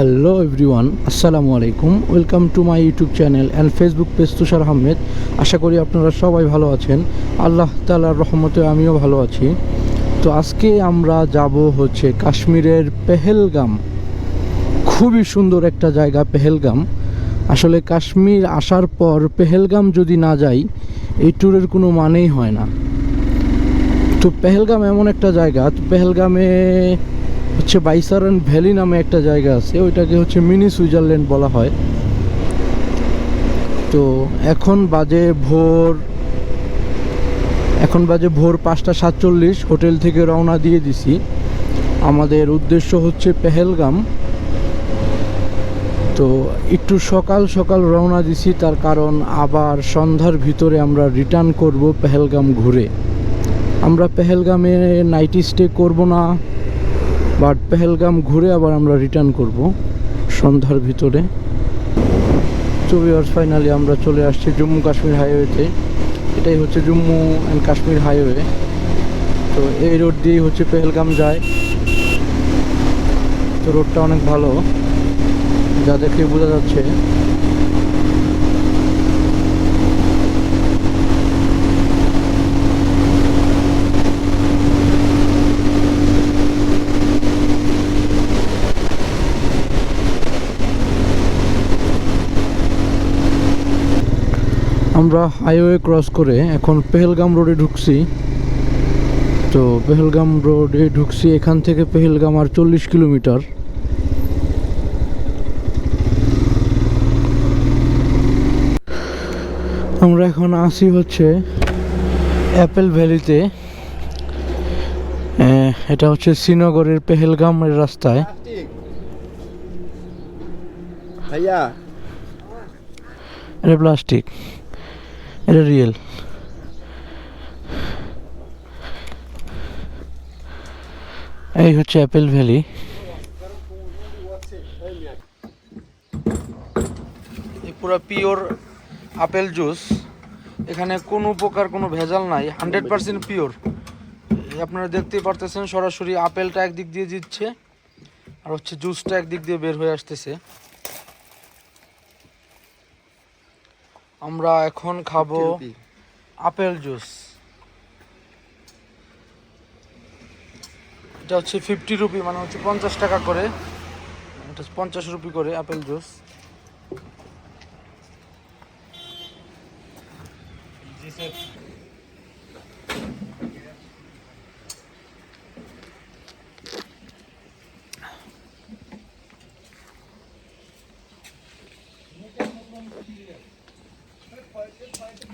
Hello everyone আসসালামু আলাইকুম welcome to my YouTube channel and Facebook page Tushar Ahmed আশা করি আপনারা সবাই ভালো আছেন। আল্লাহ তালার রহমতে আমিও ভালো আছি। তো আজকে আমরা যাব হচ্ছে কাশ্মীরের পেহেলগাম। খুবই সুন্দর একটা জায়গা পেহেলগাম। আসলে কাশ্মীর আসার পর পেহেলগাম যদি না যাই, এই ট্যুরের কোনো মানেই হয় না। তো পেহেলগাম এমন একটা জায়গা, তো পেহেলগামে হচ্ছে বাইসারন ভ্যালি নামে একটা জায়গা আছে, ওইটাকে হচ্ছে মিনি সুইজারল্যান্ড বলা হয়। তো এখন বাজে ভোর, এখন বাজে ভোর পাঁচটা সাতচল্লিশ, হোটেল থেকে রওনা দিয়ে দিছি। আমাদের উদ্দেশ্য হচ্ছে পেহেলগাম। তো একটু সকাল সকাল রওনা দিছি, তার কারণ আবার সন্ধ্যার ভিতরে আমরা রিটার্ন করব পেহেলগাম ঘুরে। আমরা পেহেলগামে নাইট স্টে করব না। বাট পেহেলগাম ঘুরে আবার আমরা রিটার্ন করব সন্ধ্যার ভিতরে। তো ভিউয়ার্স ফাইনালি আমরা চলে আসছি জম্মু কাশ্মীর হাইওয়েতে এটাই হচ্ছে জম্মু অ্যান্ড কাশ্মীর হাইওয়ে তো এই রোড দিয়েই হচ্ছে পেহেলগাম যায়। তো রোডটা অনেক ভালো। যা দেখে বোঝা যাচ্ছে। আমরা হাইওয়ে ক্রস করে এখন পেহেলগাম রোডে ঢুকছি। তো পেহেলগাম রোডে ঢুকছি এখান থেকে পেহেলগাম আর চল্লিশ কিলোমিটার। আমরা এখন আসি হচ্ছে অ্যাপেল ভ্যালিতে এটা হচ্ছে শ্রীনগরের পেহেলগামের রাস্তায়। এটা প্লাস্টিক। এটা রিয়েল এই হচ্ছে অ্যাপেল ভ্যালি পুরো পিওর আপেল জুস এখানে কোনো প্রকার কোনো ভেজাল নাই। হান্ড্রেড পার্সেন্ট পিওর আপনারা দেখতেই পারতেছেন, সরাসরি আপেলটা একদিক দিয়ে দিচ্ছে, আর হচ্ছে জুসটা একদিক দিয়ে বের হয়ে আসতেছে। আমরা এখন খাব আপেল জুস। এটা হচ্ছে ফিফটি রুপি মানে হচ্ছে পঞ্চাশ টাকা করে। এটা পঞ্চাশ রুপি করে আপেল জুস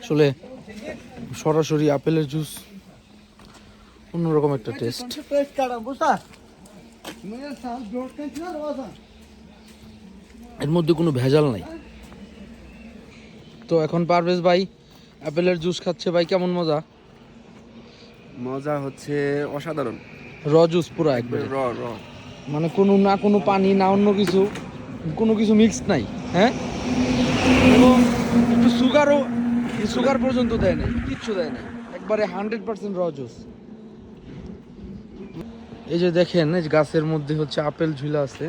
আসলে সরাসরি আপেলের জুস অন্যরকম একটা টেস্ট। এর মধ্যে কোনো ভেজাল নাই। তো এখন পারভেজ ভাই আপেলের জুস খাচ্ছে ভাই কেমন মজা? মজা হচ্ছে অসাধারণ। র জুস পুরো একবারে। র র। মানে কোনো না কোনো পানি না অন্য কিছু কোনো কিছু মিক্স নাই হ্যাঁ? এবং একটু সুগারও সুগার পর্যন্ত দেয় নাই কিচ্ছু দেয় নাই। একবারে হান্ড্রেড পার্সেন্ট র জুস এই যে দেখেন এই গাছের মধ্যে হচ্ছে আপেল ঝুলা আছে।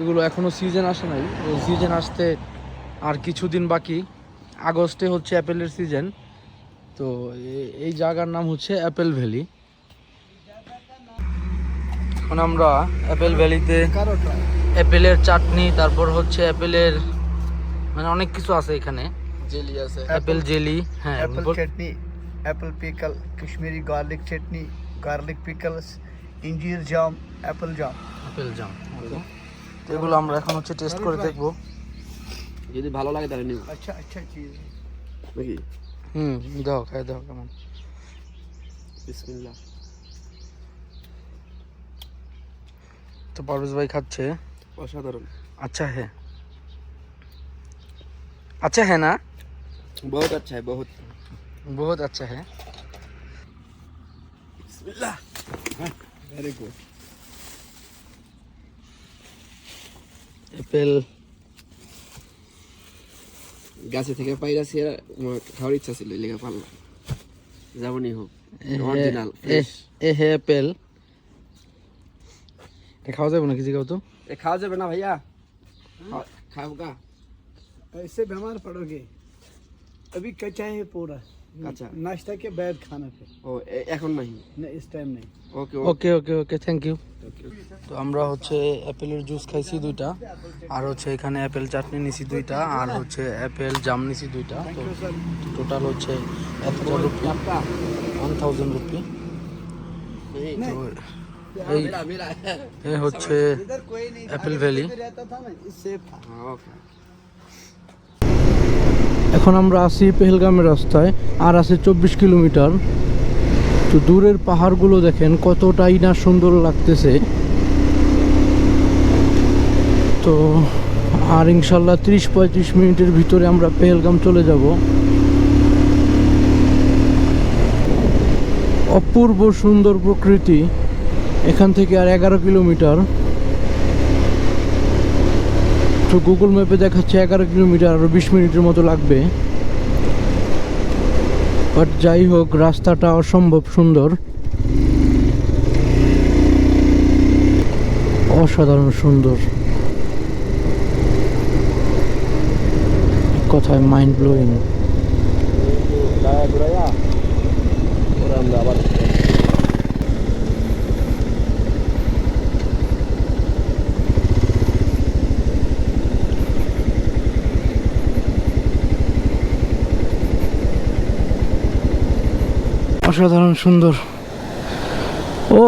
এগুলো এখনও সিজন আসে নাই। সিজন আসতে আর কিছুদিন বাকি। আগস্টে হচ্ছে অ্যাপেলের সিজন তো এই জায়গার নাম হচ্ছে অ্যাপেল ভ্যালি। এখন আমরা অ্যাপেল ভ্যালিতে অ্যাপেলের চাটনি তারপর হচ্ছে অ্যাপেলের মানে অনেক কিছু আছে এখানে। জেলি আছে অ্যাপেল জেলি হ্যাঁ apple বল- chutney, apple pickle, Kashmiri garlic chutney, garlic pickles, injir jam, apple jam. Apple jam তো এগুলো আমরা এখন হচ্ছে টেস্ট করে দেখবো যদি ভালো লাগে তাহলে নিব अच्छा अच्छा चीज है নাকি হুম দাও খাই দাও কেমন বিসমিল্লাহ তো পারভেজ ভাই খাচ্ছে অসাধারণ আচ্ছা হ্যাঁ আচ্ছা হ্যাঁ না বহুত আচ্ছা है बहुत বহুত আচ্ছা হ্যাঁ বিসমিল্লাহ ভেরি গুড অ্যাপেল গাছে থেকে পাইরাছি আর আমার খাওয়ার ইচ্ছা ছিল এই লেগে পারলাম যেমনই হোক এ হে- অরিজিনাল এ- এ হে অ্যাপেল এটা খাওয়া যাবে না কিছু খাও তো খাওয়া যাবে না ভাইয়া খাওগা ऐसे बीमार पड़ोगे अभी कच्चा है पूरा कच्चा। नाश्ता के बाद खाना पे ও এ- এখন নাই नहीं इस टाइम नहीं ওকে ওকে ওকে ওকে থ্যাংক ইউ তো আমরা হচ্ছে অ্যাপেলের জুস খাইছি দুইটা আর হচ্ছে এখানে অ্যাপেল চাটনি নিছি দুইটা আর হচ্ছে অ্যাপেল জাম নিছি দুইটা তো টোটাল হচ্ছে এক হাজার রুপি ওয়ান থাউজেন্ড রুপি তো এই মেরা মেরা এ হচ্ছে इधर कोई नहीं एप्पल वैली। रहता था ना इससे था হ্যাঁ ওকে এখন আমরা আছি পেহেলগামের রাস্তায়, আর আছে চব্বিশ কিলোমিটার। তো দূরের পাহাড়গুলো দেখেন, কতটাই না সুন্দর লাগতেছে। তো, আর ইনশাল্লাহ ত্রিশ পঁয়ত্রিশ মিনিটের ভিতরে আমরা পেহেলগাম চলে যাব। অপূর্ব সুন্দর প্রকৃতি, এখান থেকে আর এগারো কিলোমিটার। তো গুগল ম্যাপে দেখাচ্ছে এগারো কিলোমিটার আরও বিশ মিনিটের মতো লাগবে। বাট যাই হোক, রাস্তাটা অসম্ভব সুন্দর। অসাধারণ সুন্দর। কথায় মাইন্ড ব্লোয়িং অসাধারণ সুন্দর। ও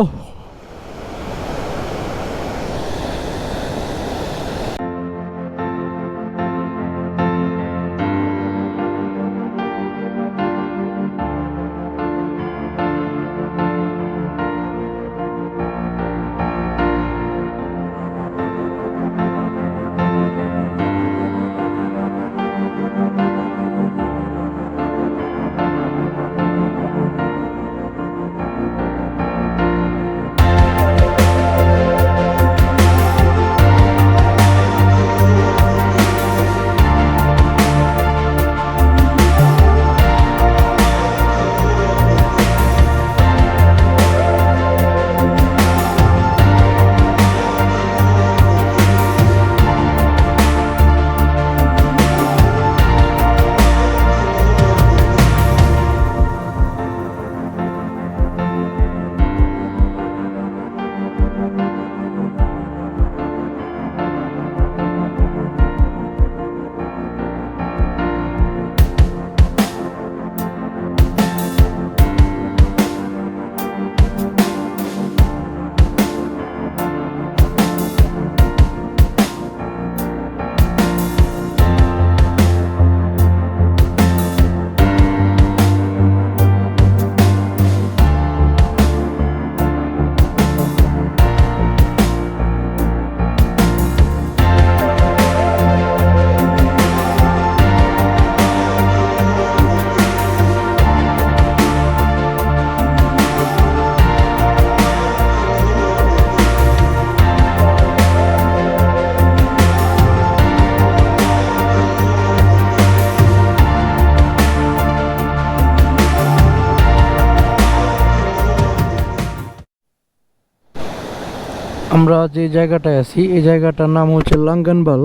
আমরা যে জায়গাটায় আছি, এই জায়গাটার নাম হচ্ছে লাঙ্গানবাল।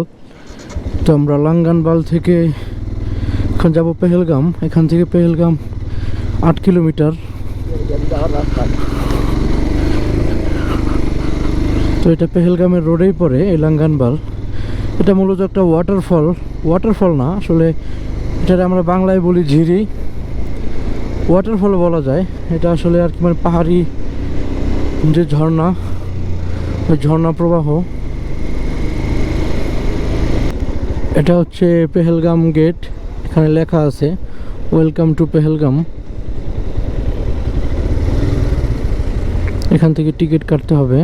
তো আমরা লাঙ্গানবাল থেকে এখন যাব পেহেলগাম। এখান থেকে পেহেলগাম আট কিলোমিটার। তো এটা পেহেলগামের রোডেই পড়ে এই লাঙ্গানবাল। এটা মূলত একটা ওয়াটারফল ওয়াটারফল না, আসলে এটার আমরা বাংলায় বলি ঝিরি। ওয়াটারফল বলা যায়। এটা আসলে আর কি মানে পাহাড়ি যে ঝর্ণা। ঝর্ণা প্রবাহ। এটা হচ্ছে পেহেলগাম গেট, এখানে লেখা আছে ওয়েলকাম টু পেহেলগাম। এখান থেকে টিকিট কাটতে হবে।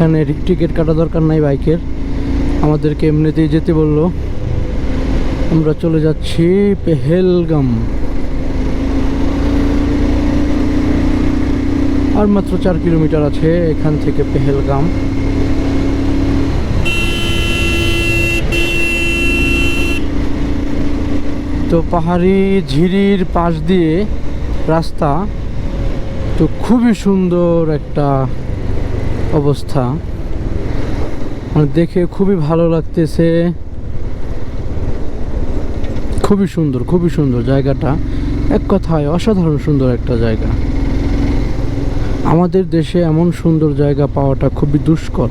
এখানে টিকিট কাটা দরকার নাই বাইকের। আমাদেরকে এমনিতেই যেতে বলল। আমরা চলে যাচ্ছি পেহেলগাম। আর মাত্র চার কিলোমিটার আছে এখান থেকে পেহেলগাম। তো পাহাড়ি ঝিরির পাশ দিয়ে রাস্তা। তো খুবই সুন্দর একটা অবস্থা। দেখে খুবই ভালো লাগতেছে। খুবই সুন্দর খুবই সুন্দর জায়গাটা। এক কথায় অসাধারণ সুন্দর একটা জায়গা। আমাদের দেশে এমন সুন্দর জায়গা পাওয়াটা খুবই দুষ্কর।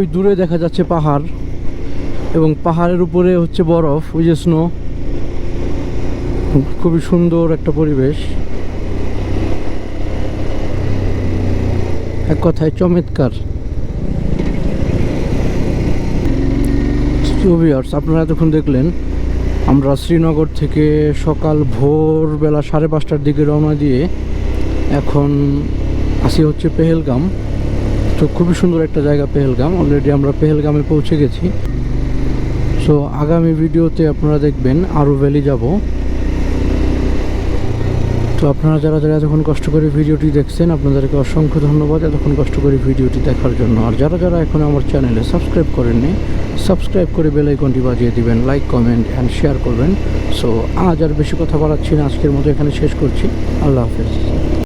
ওই দূরে দেখা যাচ্ছে পাহাড় এবং পাহাড়ের উপরে হচ্ছে বরফ, ওই যে স্নো খুবই সুন্দর একটা পরিবেশ। এক কথায় চমৎকার। আপনারা এতক্ষণ দেখলেন, আমরা শ্রীনগর থেকে সকাল ভোরবেলা সাড়ে পাঁচটার দিকে রওনা দিয়ে এখন আসি হচ্ছে পেহেলগাম। তো খুবই সুন্দর একটা জায়গা পেহেলগাম। অলরেডি আমরা পেহেলগামে পৌঁছে গেছি। সো আগামী ভিডিওতে আপনারা দেখবেন আরও ভ্যালি যাব। তো আপনারা যারা যারা এতক্ষণ কষ্ট করে ভিডিওটি দেখছেন, আপনাদেরকে অসংখ্য ধন্যবাদ এতক্ষণ কষ্ট করে ভিডিওটি দেখার জন্য। আর যারা যারা এখন আমার চ্যানেলে সাবস্ক্রাইব করেননি সাবস্ক্রাইব করে বেল আইকনটি বাজিয়ে দিবেন। লাইক কমেন্ট অ্যান্ড শেয়ার করবেন। সো আজ আর বেশি কথা বাড়াচ্ছি না। আজকের মতো এখানে শেষ করছি। আল্লাহ হাফেজ।